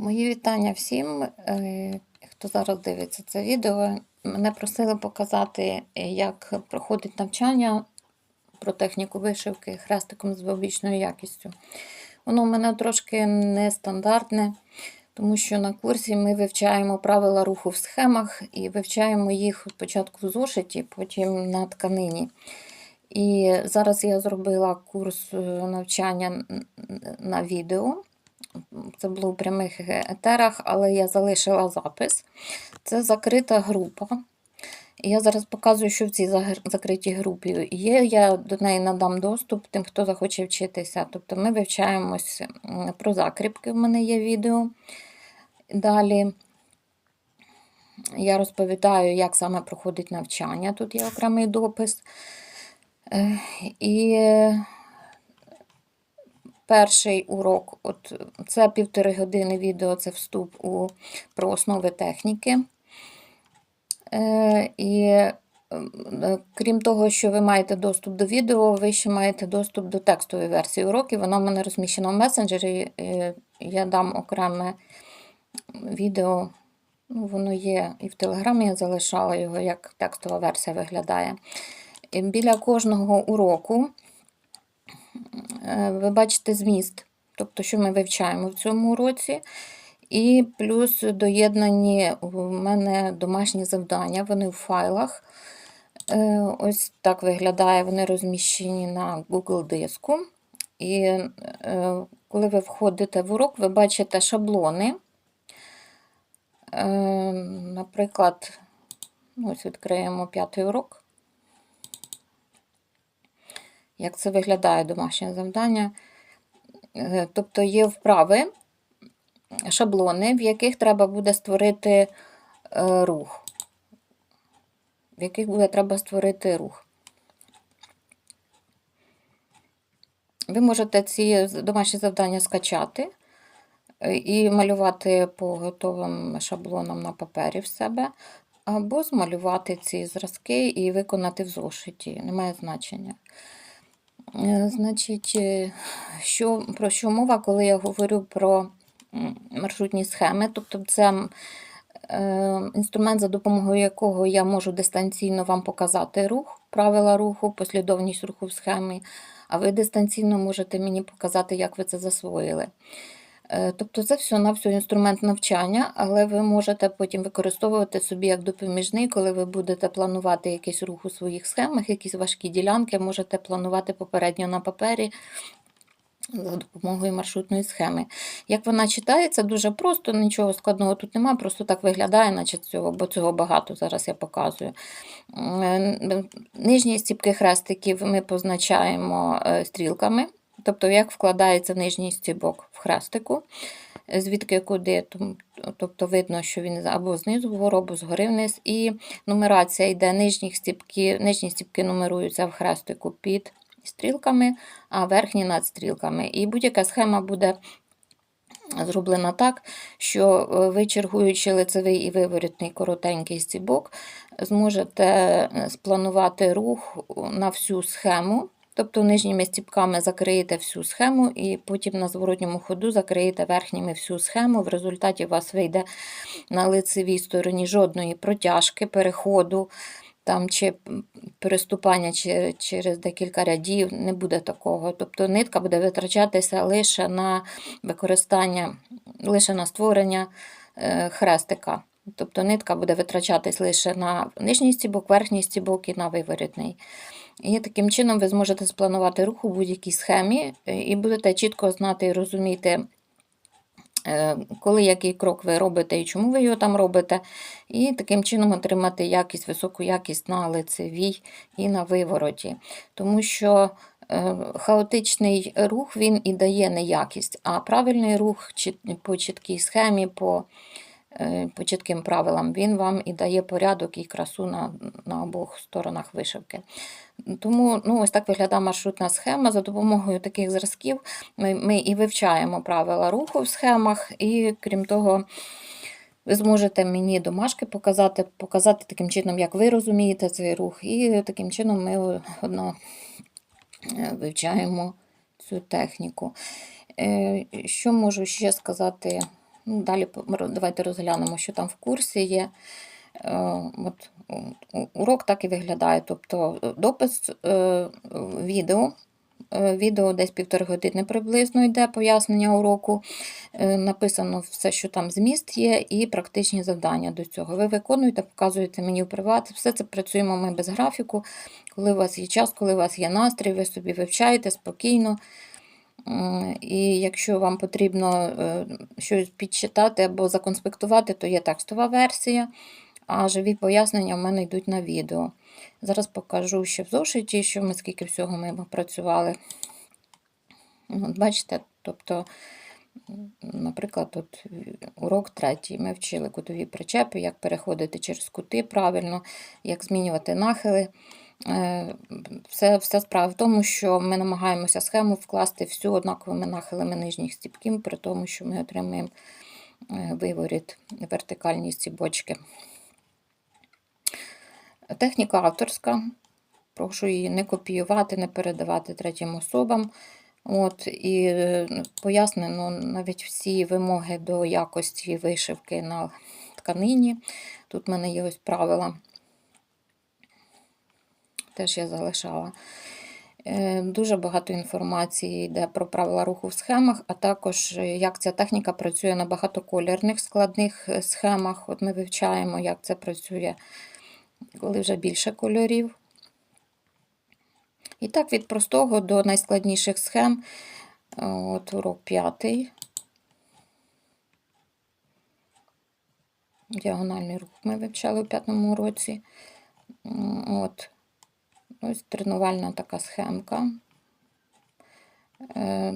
Мої вітання всім, е, хто зараз дивиться це відео. Мене просили показати, е, як проходить навчання про техніку вишивки хрестиком з двобічною якістю. Воно в мене трошки нестандартне, тому що на курсі ми вивчаємо правила руху в схемах і вивчаємо їх спочатку в зошиті, потім на тканині. І зараз я зробила курс е, навчання на відео. Це було у прямих етерах, але я залишила запис. Це закрита група. Я зараз показую, що в цій закритій групі є. Я до неї надам доступ тим, хто захоче вчитися. Тобто ми вивчаємось про закріпки, в мене є відео. Далі я розповідаю, як саме проходить навчання. Тут є окремий допис. Е, І перший урок, от це півтори години відео, це вступ у про основи техніки. Е, І е, крім того, що ви маєте доступ до відео, ви ще маєте доступ до текстової версії уроків. Вона в мене розміщена в месенджері. е, Я дам окреме відео. Ну, воно є і в Телеграмі я залишала його, як текстова версія виглядає. Біля кожного уроку е, ви бачите зміст, тобто, що ми вивчаємо в цьому уроці. І плюс доєднані у мене домашні завдання, вони в файлах. Е, Ось так виглядає, вони розміщені на Google диску. І е, коли ви входите в урок, ви бачите шаблони. Е, Наприклад, ну, ось відкриємо п'ятий урок. Як це виглядає домашнє завдання? Е, Тобто є вправи, шаблони, в яких треба буде створити е, рух. В яких буде треба створити рух. Ви можете ці домашні завдання скачати е, і малювати по готовим шаблонам на папері в себе, або змалювати ці зразки і виконати в зошиті. Немає значення. Е, Значить, е, що, про що мова, коли я говорю про маршрутні схеми? Тобто це е, інструмент, за допомогою якого я можу дистанційно вам показати рух, правила руху, послідовність руху в схемі, а ви дистанційно можете мені показати, як ви це засвоїли. Е, Тобто це все на все інструмент навчання, але ви можете потім використовувати собі як допоміжний, коли ви будете планувати якийсь рух у своїх схемах, якісь важкі ділянки, можете планувати попередньо на папері за допомогою маршрутної схеми. Як вона читається, дуже просто, нічого складного тут немає, просто так виглядає, наче цього, бо цього багато зараз я показую. Е, Нижні стіпки хрестиків ми позначаємо е, стрілками. Тобто, як вкладається нижній стібок в хрестику, звідки куди, тобто видно, що він або знизу вгору, або згори вниз. І нумерація йде нижні стіпки, нижні стіпки нумеруються в хрестику під стрілками, а верхні над стрілками. І будь-яка схема буде зроблена так, що е, ви, чергуючи лицевий і виворітний коротенький стібок, зможете е, спланувати рух на всю схему. Тобто нижніми стіпками закриєте всю схему, і потім на зворотньому ходу закриєте верхніми всю схему. В результаті у вас вийде на лицевій стороні жодної протяжки, переходу там, чи переступання через декілька рядів, не буде такого. Тобто нитка буде витрачатися лише на використання, лише на створення е, хрестика. Тобто нитка буде витрачатись лише на нижній стібок, верхній стібок і на виворітний. І таким чином ви зможете спланувати рух у будь-якій схемі е, і будете чітко знати і розуміти, е, коли який крок ви робите і чому ви його там робите, і таким чином отримати якість, високу якість на лицевій і на вивороті. Тому що е, хаотичний рух він і дає неякість, а правильний рух по чіткій схемі, по, по чітким правилам, він вам і дає порядок і красу на, на обох сторонах вишивки. Тому ну, ось так виглядає маршрутна схема. За допомогою таких зразків ми, ми і вивчаємо правила руху в схемах, і крім того, ви зможете мені домашки показати, показати таким чином, як ви розумієте цей рух, і таким чином ми одно е, вивчаємо цю техніку. Е, Що можу ще сказати Далі давайте розглянемо, що там в курсі є. Е, От, урок так і виглядає. Тобто е, допис е, відео. Відео десь півтори години приблизно йде пояснення уроку. Написано все, що там зміст є, і практичні завдання до цього. Ви виконуєте, показуєте мені в приват. Все це працюємо ми без графіку. Коли у вас є час, коли у вас є настрій, ви собі вивчаєте спокійно. І якщо вам потрібно е, щось підчитати або законспектувати, то є текстова версія, а живі пояснення в мене йдуть на відео. Зараз покажу ще в зошиті, що ми скільки всього ми працювали. Ну, От бачите, тобто, наприклад, тут урок третій. Ми вчили кутові причепи, як переходити через кути правильно, як змінювати нахили. Е, Все, вся справа в тому, що ми намагаємося схему вкласти всю однаковими нахилами нижніх стіпків, при тому, що ми отримаємо е, виворіт вертикальні стібочки. Техніка авторська. Прошу її не копіювати, не передавати третім особам. От, і е, пояснено навіть всі вимоги до якості вишивки на тканині. Тут в мене є ось правила. Теж я залишала. Е, Дуже багато інформації йде про правила руху в схемах, а також е, як ця техніка працює на багатоколірних складних е, схемах. От ми вивчаємо, як це працює, коли вже більше кольорів. І так, від простого до найскладніших схем. От урок п'ятий. Діагональний рух ми вивчали у п'ятому уроці. М, От. Ось тренувальна така схемка. Е,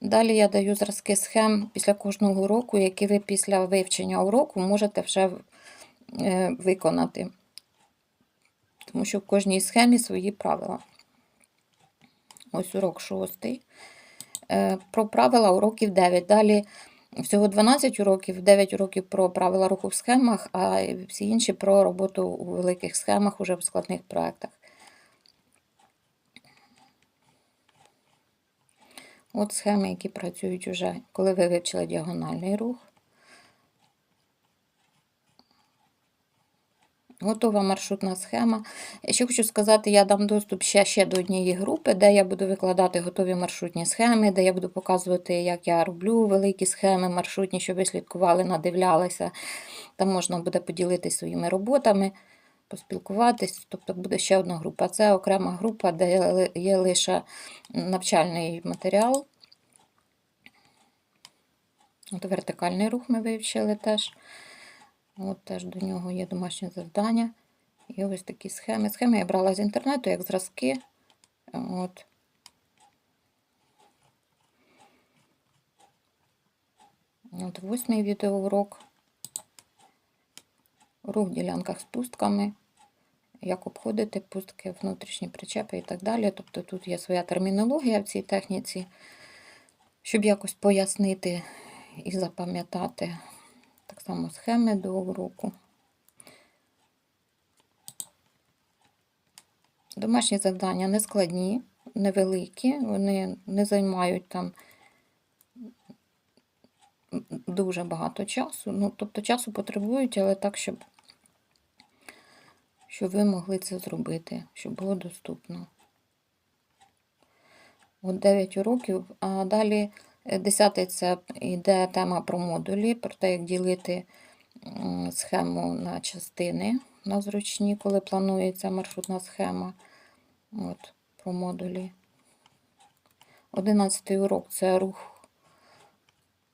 Далі я даю зразки схем після кожного уроку, які ви після вивчення уроку можете вже е, виконати. Тому що в кожній схемі свої правила. Ось урок шостий. Е, Про правила уроків 9. Далі всього 12 уроків, 9 уроків про правила руху в схемах, а всі інші про роботу у великих схемах уже в складних проєктах. От схеми, які працюють уже, коли ви вивчили діагональний рух. Готова маршрутна схема. Ще хочу сказати, я дам доступ ще, ще до однієї групи, де я буду викладати готові маршрутні схеми, де я буду показувати, як я роблю великі схеми маршрутні, щоб ви слідкували, надивлялися. Там можна буде поділитися своїми роботами, поспілкуватись. Тобто буде ще одна група. Це окрема група, де є лише навчальний матеріал. От вертикальний рух ми вивчили теж. От теж до нього є домашнє завдання. І ось такі схеми. Схеми я брала з інтернету, як зразки. От. От восьмий відеоурок. Рух в ділянках з пустками. Як обходити пустки, внутрішні причепи і так далі. Тобто тут є своя термінологія в цій техніці, щоб якось пояснити і запам'ятати. Так само схеми до уроку. Домашні завдання не складні, невеликі, вони не займають там дуже багато часу. Ну, тобто часу потребують, але так, щоб, щоб ви могли це зробити, щоб було доступно. От 9 уроків, а далі 10 це йде тема про модулі, про те, як ділити схему на частини на зручні, коли планується маршрутна схема. От, про модулі. 11 урок це рух.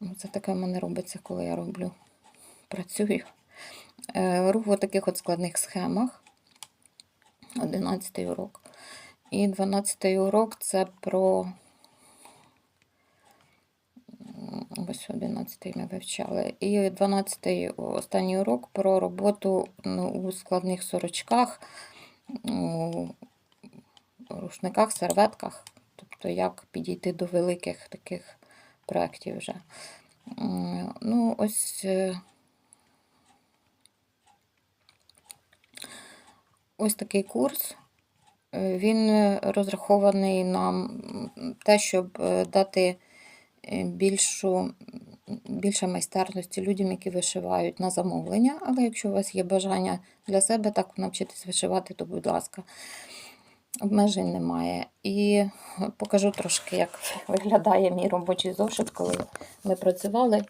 Ну, Це таке в мене робиться, коли я роблю, працюю. Е, Рух в таких от складних схемах. 11 урок. І 12 урок це про. Ось 11 ми вивчали. І 12-й останній урок про роботу ну, у складних сорочках, у рушниках, серветках. Тобто, як підійти до великих таких проєктів вже. Ну, ось. е, Ось такий курс. Він розрахований на те, щоб е, дати більшу, більше майстерності людям, які вишивають на замовлення. Але якщо у вас є бажання для себе так навчитись вишивати, то будь ласка, обмежень немає. І покажу трошки, як виглядає мій робочий зошит, коли ми працювали,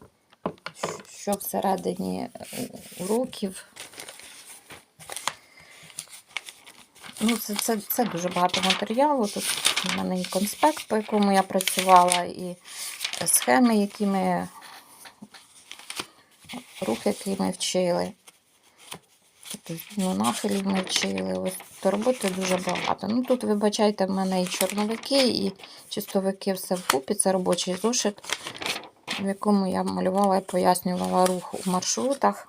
що всередині е, уроків. Ну, це, це, це дуже багато матеріалу. Тут у мене і конспект, по якому я працювала, і схеми, які ми, рух, який ми вчили. Ну, нахилів ми вчили. Ось роботи дуже багато. Ну, тут, вибачайте, в мене і чорновики, і чистовики все вкупі. Це робочий зошит, в якому я малювала і пояснювала рух у маршрутах.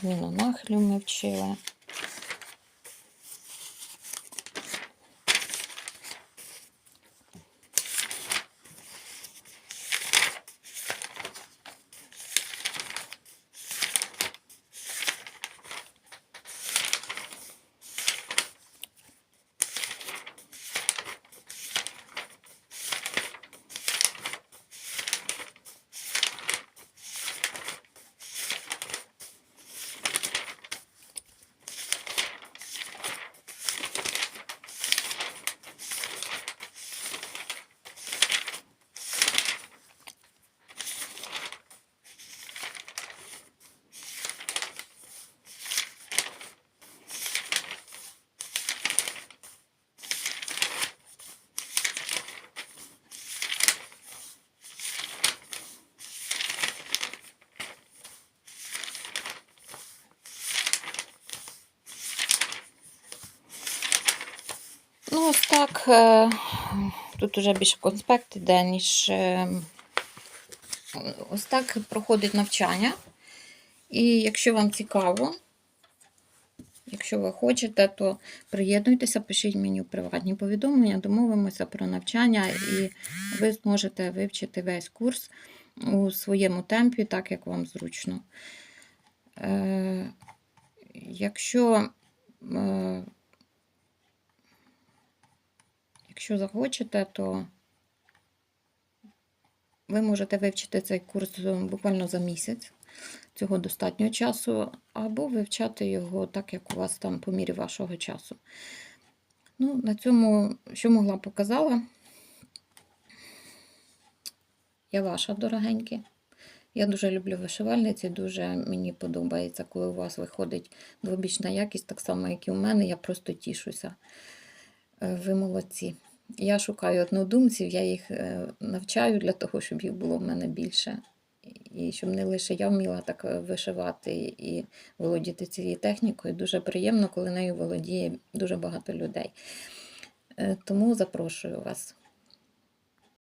Зміну нахлю ми вчили. Ну, ось так. е, Тут уже більше конспект іде, ніж е, ось так проходить навчання. І якщо вам цікаво, якщо ви хочете, то приєднуйтеся, пишіть мені у приватні повідомлення, домовимося про навчання, і ви зможете вивчити весь курс у своєму темпі, так як вам зручно. Е, Якщо е, Якщо захочете, то ви можете вивчити цей курс е, буквально за місяць. Цього достатньо часу, або вивчати його так, як у вас там по мірі вашого часу. Ну, на цьому, що могла показала. Я ваша дорогенькі. Я дуже люблю вишивальниці, дуже мені подобається, коли у вас виходить двобічна якість, так само, як і у мене. Я просто тішуся. Е, Ви молодці. Я шукаю однодумців, я їх е, навчаю для того, щоб їх було в мене більше. І щоб не лише я вміла так е, вишивати і володіти цією технікою. Дуже приємно, коли нею володіє дуже багато людей. Е, Тому запрошую вас.